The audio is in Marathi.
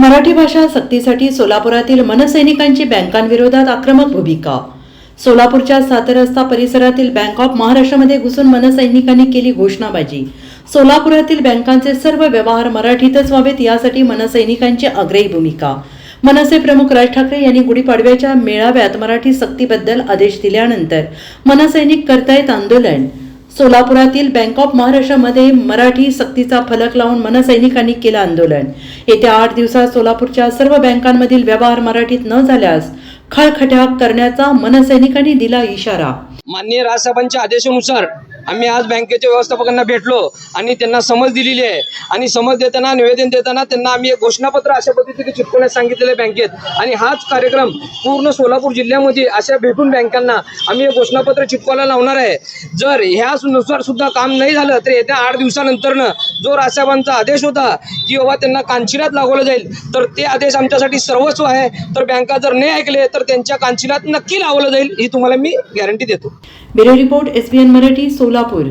मराठी भाषा सक्तीसाठी सोलापुरातील मनसैनिकांची बँकांविरोधात आक्रमक भूमिका. सोलापूरच्या सात रस्ता परिसरातील बँक ऑफ महाराष्ट्रामध्ये घुसून मनसैनिकांनी केली घोषणाबाजी. सोलापुरातील बँकांचे सर्व व्यवहार मराठीतच व्हावेत यासाठी मनसैनिकांची आग्रही भूमिका. मनसे प्रमुख राज ठाकरे यांनी गुढीपाडव्याच्या मेळाव्यात मराठी सक्तीबद्दल आदेश दिल्यानंतर मनसैनिक करतायत आंदोलन. सोलापुरातील बँक ऑफ महाराष्ट्रामध्ये मराठी सक्तीचा फलक लावून मनसैनिकांनी केलं आंदोलन. येत्या आठ दिवसात सोलापूरच्या सर्व बँकांमधील व्यवहार मराठीत न झाल्यास खळखट्या करण्याचा मनसैनिकांनी दिला इशारा. माननीय राजसाहेबांच्या आदेशानुसार आम्ही आज बँकेच्या व्यवस्थापकांना भेटलो आणि त्यांना समज दिलेली आहे. आणि समज देताना निवेदन देताना त्यांना आम्ही एक घोषणापत्र अशा पद्धतीने चिटकवण्यास सांगितलेलं आहे बँकेत. आणि हाच कार्यक्रम पूर्ण सोलापूर जिल्ह्यामध्ये अशा भेटून बँकांना आम्ही एक घोषणापत्र चिटकवायला लावणार आहे. जर ह्यानुसार सुद्धा काम नाही झालं तर येत्या आठ दिवसानंतरनं जो राजसाहेबांचा आदेश होता की बाबा त्यांना कांचिनात लागवलं जाईल तर ते आदेश आमच्यासाठी सर्वस्व आहे. तर बँका जर नाही ऐकले तर त्यांच्या कांचिनात नक्की लावलं जाईल ही तुम्हाला मी गॅरंटी देतो. Bureau report SBN Marathi Solapur